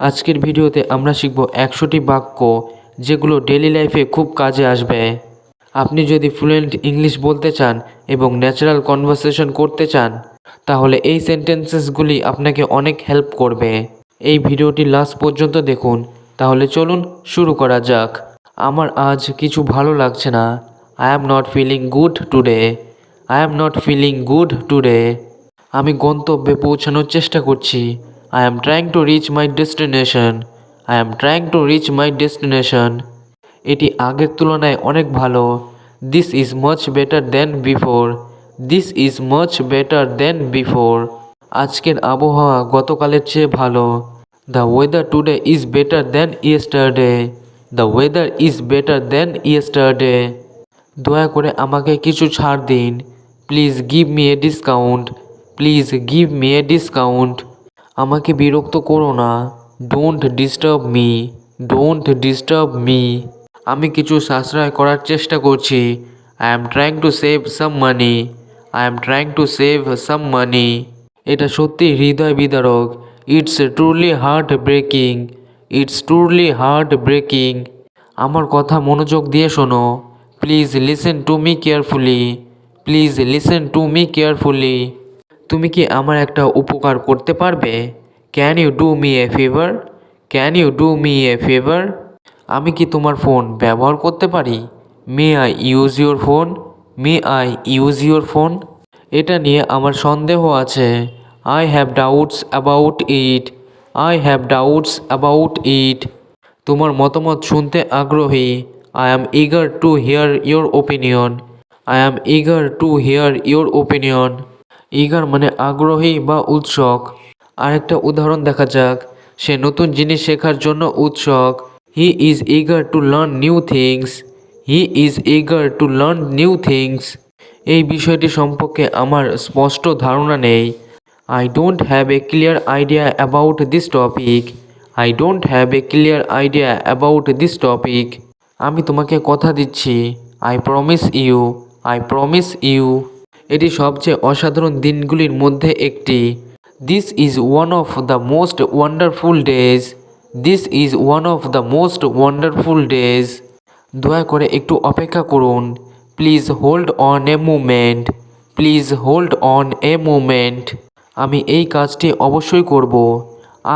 আজকের ভিডিওতে আমরা শিখব একশোটি বাক্য যেগুলো ডেলি লাইফে খুব কাজে আসবে। আপনি যদি ফ্লুয়েন্ট ইংলিশ বলতে চান এবং ন্যাচারাল কনভারসেশন করতে চান, তাহলে এই সেন্টেন্সেসগুলি আপনাকে অনেক হেল্প করবে। এই ভিডিওটি লাস্ট পর্যন্ত দেখুন, তাহলে চলুন শুরু করা যাক। আমার আজ কিছু ভালো লাগছে না। I am not feeling good today I am not feeling good today আমি গন্তব্যে পৌঁছানোর চেষ্টা করছি। I am trying to reach my destination I am trying to reach my destination এটি আগের তুলনায় অনেক ভালো। This is much better than before this is much better than before আজকের আবহাওয়া গতকালের চেয়ে ভালো। The weather today is better than yesterday the weather is better than yesterday দয়া করে আমাকে কিছু ছাড় দিন। Please give me a discount please give me a discount আমাকে বিরক্ত করো না। Don't disturb me don't disturb me আমি কিছু সাশ্রয় করার চেষ্টা করছি। I am trying to save some money I am trying to save some money এটা সত্যি হৃদয় বিদারক। It's truly heart breaking it's truly heart breaking আমার কথা মনোযোগ দিয়ে শোনো। Please listen to me carefully please listen to me carefully তুমি কি আমার একটা উপকার করতে পারবে? Can you do me a favour can you do me a favour আমি কি তোমার ফোন ব্যবহার করতে পারি? May I use your phone may I use your phone এটা নিয়ে আমার সন্দেহ আছে। I have doubts about it I have doubts about it তোমার মতামত শুনতে আগ্রহী। I am eager to hear your opinion I am eager to hear your opinion eager মানে আগ্রহী বা উৎসুক। আরেকটা উদাহরণ দেখা যাক। সে নতুন জিনিস শেখার জন্য উৎসুক। He is eager to learn new things he is eager to learn new things এই বিষয়টি সম্পর্কে আমার স্পষ্ট ধারণা নেই। I don't have a clear idea about this topic I don't have a clear idea about this topic আমি তোমাকে কথা দিচ্ছি। I promise you I promise you এটি সবচেয়ে অসাধারণ দিনগুলির মধ্যে একটি। This is one of the most wonderful days this is one of the most wonderful days দয়া করে একটু অপেক্ষা করুন। Please hold on a moment please hold on a moment আমি এই কাজটি অবশ্যই করব।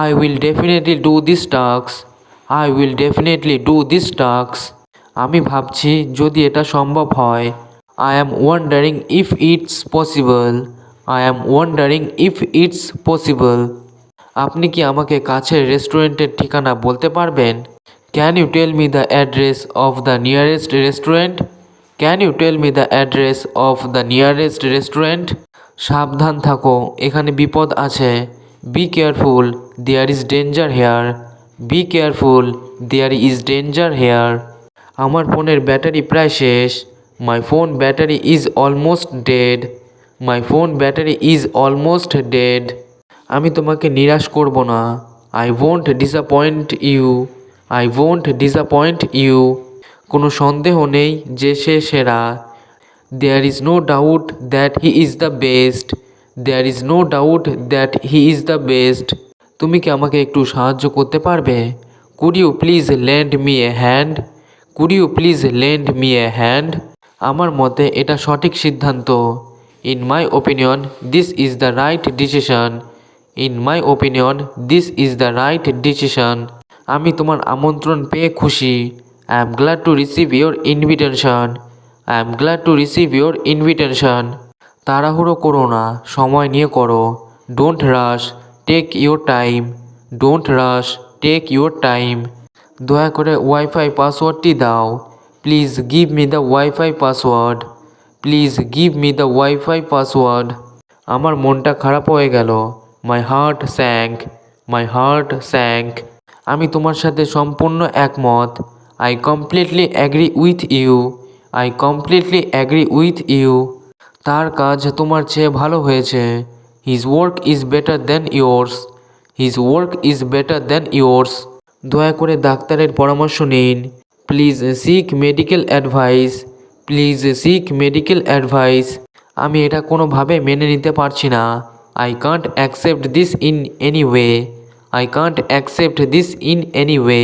I will definitely do this task I will definitely do this task আমি ভাবছি যদি এটা সম্ভব হয়। I am wondering if it's possible I am wondering if it's possible আপনি কি আমাকে কাছের রেস্টুরেন্টের ঠিকানা বলতে পারবেন? Can you tell me the address of the nearest restaurant can you tell me the address of the nearest restaurant সাবধান থাকো, এখানে বিপদ আছে। Be careful there is danger here be careful there is danger here আমার ফোনের battery প্রায় শেষ। My phone battery is almost dead my phone battery is almost dead আমি তোমাকে নিরাশ করব না। I won't disappoint you I won't disappoint you কোনো সন্দেহ নেই যে সে সেরা। There is no doubt that he is the best there is no doubt that he is the best তুমি কি আমাকে একটু সাহায্য করতে পারবে? Could you please lend me a hand could you please lend me a hand আমার মতে এটা সঠিক সিদ্ধান্ত। In my opinion this is the right decision in my opinion this is the right decision আমি তোমার আমন্ত্রণ পেয়ে খুশি। I am glad to receive your invitation I am glad to receive your invitation তাড়াহুড়ো করো না, সময় নিয়ে করো। Don't rush take your time don't rush take your time দয়া করে ওয়াইফাই পাসওয়ার্ডটি দাও। Please give me the wifi password please give me the wifi password আমার মনটা খারাপ হয়ে গেল। My heart sank my heart sank আমি তোমার সাথে সম্পূর্ণ একমত। I completely agree with you I completely agree with you তার কাজ তোমার চেয়ে ভালো হয়েছে। His work is better than yours his work is better than yours দয়া করে ডাক্তারের পরামর্শ নিন। Please seek medical advice please seek medical advice আমি এটা কোনোভাবে মেনে নিতে পারছি না। I can't accept this in any way I can't accept this in any way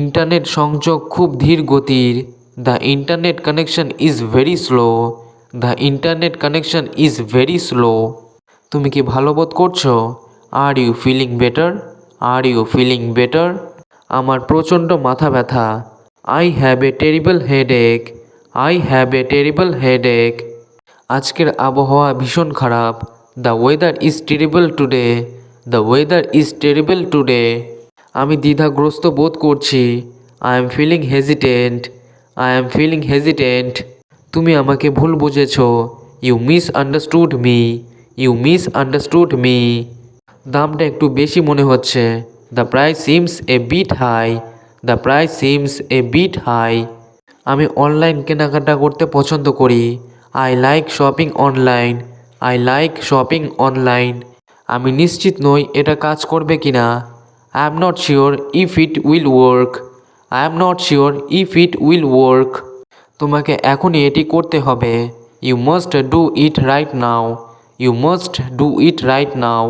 internet সংযোগ খুব ধীর গতির। The internet connection is very slow the internet connection is very slow তুমি কি ভালো বোধ করছ? Are you feeling better are you feeling better আমার প্রচণ্ড মাথা ব্যথা। I have a terrible headache I have a terrible headache আজকের আবহাওয়া ভীষণ খারাপ। The weather is terrible today the weather is terrible today আমি দ্বিধাগ্রস্ত বোধ করছি। I am feeling hesitant I am feeling hesitant তুমি আমাকে ভুল বুঝেছ। You misunderstood me you misunderstood me দামটা একটু বেশি মনে হচ্ছে। The price seems a bit high the price seems a bit high আমি অনলাইন কেনাকাটা করতে পছন্দ করি। I like shopping online I like shopping online আমি নিশ্চিত নই এটা কাজ করবে কি না I am not sure if it will work I am not sure if it will work তোমাকে এখনই এটি করতে হবে। You must do it right now you must do it right now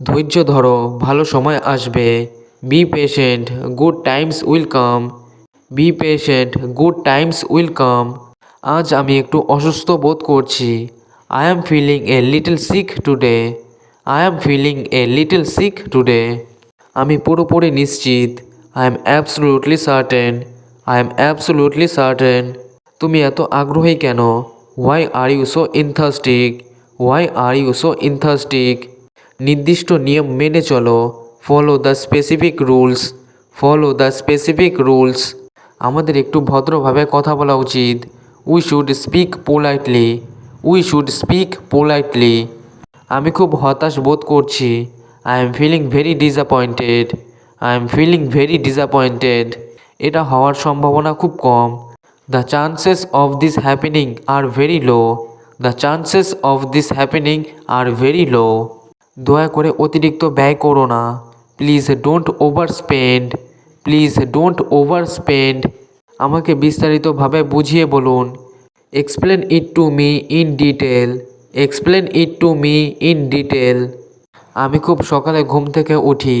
ধৈর্য ধরো, ভালো সময় আসবে। Be patient good times will come be patient good times will come আজ আমি একটু অসুস্থ বোধ করছি। I am feeling a little sick today I am feeling a little sick today আমি পুরোপুরি নিশ্চিত। I am absolutely certain I am absolutely certain তুমি এত আগ্রহী কেন? Why are you so enthusiastic why are you so enthusiastic নির্দিষ্ট নিয়ম মেনে চলো। Follow the specific rules follow the specific rules আমাদের একটু ভদ্রভাবে কথা বলা উচিত। We should speak politely we should speak politely আমি খুব হতাশ বোধ করছি। I am feeling very disappointed I am feeling very disappointed এটা হওয়ার সম্ভাবনা খুব কম। The chances of this happening are very low the chances of this happening are very low দয়া করে অতিরিক্ত ব্যয় করো না। Please don't overspend please don't overspend আমাকে বিস্তারিতভাবে বুঝিয়ে বলুন। Explain it to me in detail explain it to me in detail আমি খুব সকালে ঘুম থেকে উঠি।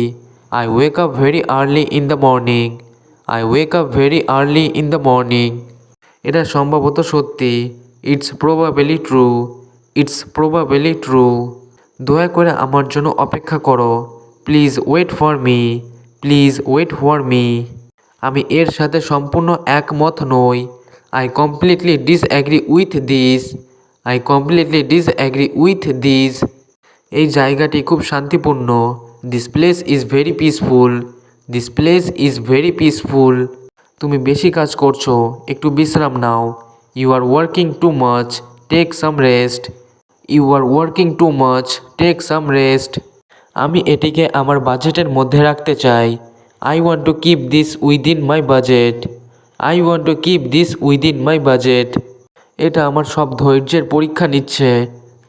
I wake up very early in the morning I wake up very early in the morning এটা সম্ভবত সত্যি। It's probably true it's probably true দয়া করে আমার জন্য অপেক্ষা করো। Please wait for me please wait for me আমি এর সাথে সম্পূর্ণ একমত নই। I completely disagree with this I completely disagree with this এই জায়গাটি খুব শান্তিপূর্ণ। This place is very peaceful this place is very peaceful তুমি বেশি কাজ করছ। একটু বিশ্রাম নাও। You are working too much take some rest you are working too much take some rest আমি এটিকে আমার বাজেটের মধ্যে রাখতে চাই। I want to keep this within my budget I want to keep this within my budget এটা আমার সব ধৈর্যের পরীক্ষা নিচ্ছে।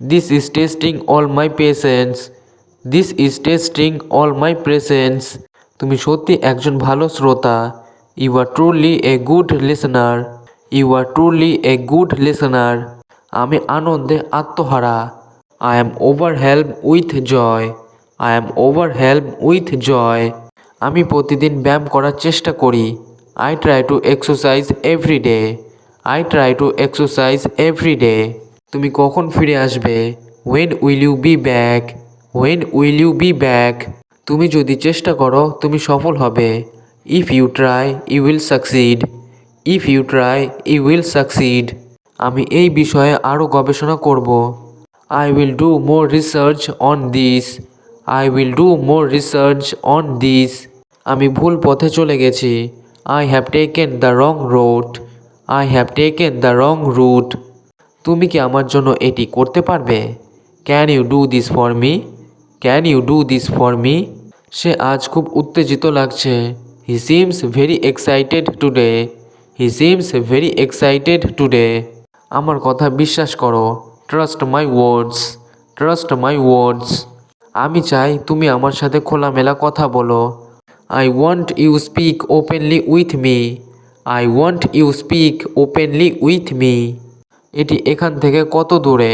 This is testing all my patience this is testing all my presence তুমি সত্যি একজন ভালো শ্রোতা। You are truly a good listener you are truly a good listener আমি আনন্দে আত্মহারা। I am over help with joy I am over help with joy আমি প্রতিদিন ব্যায়াম করার চেষ্টা করি। I try to exercise every day I try to exercise every day তুমি কখন ফিরে আসবে? When will you be back when will you be back তুমি যদি চেষ্টা করো, তুমি সফল হবে। If you try you will succeed if you try you will succeed আমি এই বিষয়ে আরও গবেষণা করব। I will do more research on this I will do more research on this আমি ভুল পথে চলে গেছি। I have taken the wrong road I have taken the wrong route তুমি কি আমার জন্য এটি করতে পারবে? Can you do this for me can you do this for me সে আজ খুব উত্তেজিত লাগছে। He seems very excited today he seems very excited today আমার কথা বিশ্বাস করো। Trust my words trust my words আমি চাই তুমি আমার সাথে খোলামেলা কথা বলো। I want you speak openly with me I want you speak openly with me এটি এখান থেকে কত দূরে?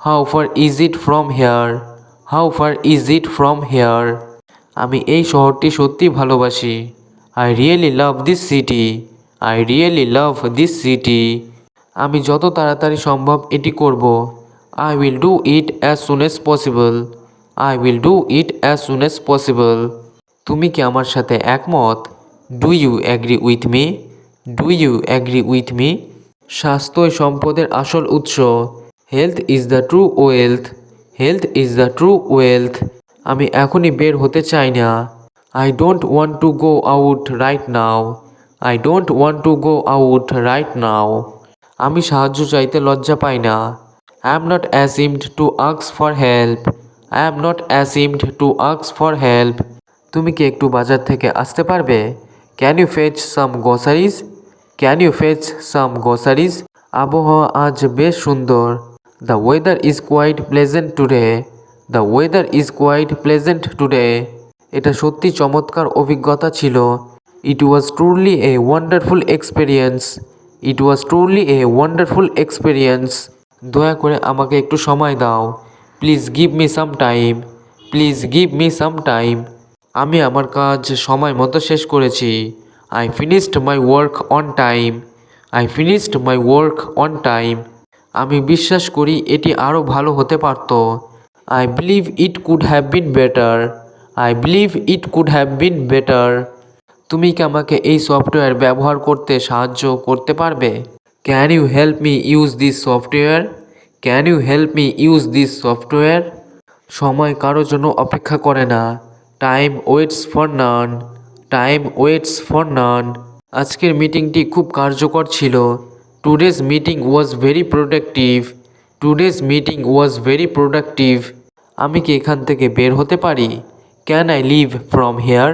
How far is it from here how far is it from here আমি এই শহরটি সত্যি ভালোবাসি। I really love this city I really love this city আমি যত তাড়াতাড়ি সম্ভব এটি করব। I will do it as soon as possible I will do it as soon as possible তুমি কি আমার সাথে একমত? Do you agree with me do you agree with me স্বাস্থ্যই সম্পদের আসল উৎস। Health is the true wealth health is the true wealth আমি এখনই বের হতে চাই না। I don't want to go out right now I don't want to go out right now আমি সাহায্য চাইতে লজ্জা পাই না। I am not অ্যাসিমড two আক্স for help I am not অ্যাসিমড two আক্স for help তুমি কি একটু বাজার থেকে আসতে পারবে? Can you fetch some groceries can you fetch some groceries আবহাওয়া আজ বেশ সুন্দর। The weather is quite pleasant today the weather is quite pleasant today এটা সত্যি চমৎকার অভিজ্ঞতা ছিল। It was truly a wonderful experience it was truly a wonderful experience দয়া করে আমাকে একটু সময় দাও। Please give me some time please give me some time আমি আমার কাজ সময় মতো শেষ করেছি। I finished my work on time I finished my work on time আমি বিশ্বাস করি এটি আরও ভালো হতে পারত। I believe it could have been better I believe it could have been better তুমি কি আমাকে এই সফটওয়্যার ব্যবহার করতে সাহায্য করতে পারবে? Can you help me use this software can you help me use this software সময় কারোর জন্য অপেক্ষা করে না। Time waits for none time waits for none আজকের মিটিংটি খুব কার্যকর ছিল। Today's meeting was very productive today's meeting was very productive আমি কি এখান থেকে বের হতে পারি? Can I leave from here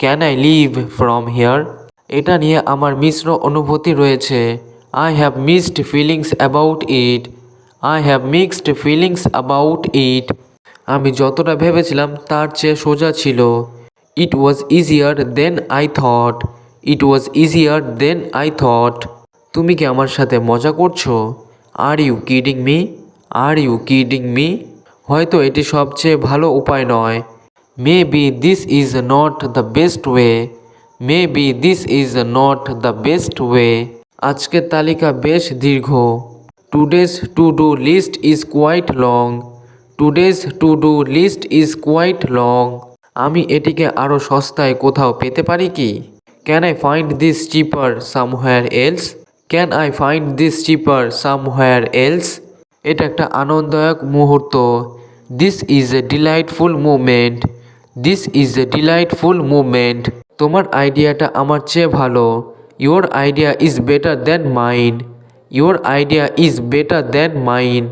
can I leave from here এটা নিয়ে আমার মিশ্র অনুভূতি রয়েছে। I have mixed feelings about it I have mixed feelings about it আমি যতটা ভেবেছিলাম তার চেয়ে সোজা ছিল। It was easier then I thought it was easier then I thought তুমি কি আমার সাথে মজা করছ? Are you kidding me are you kidding me হয়তো এটি সবচেয়ে ভালো উপায় নয়। Maybe this is not the best way maybe this is not the best way আজকের তালিকা বেশ দীর্ঘ। Today's to do list is quite long today's to do list is quite long আমি এটিকে আরও সস্তায় কোথাও পেতে পারি কি? Can I find this cheaper somewhere else can I find this cheaper somewhere else এটা একটা আনন্দদায়ক মুহূর্ত। This is a delightful movement this is a delightful movement তোমার আইডিয়াটা আমার চেয়ে ভালো। Your idea is better than mind your idea is better than mind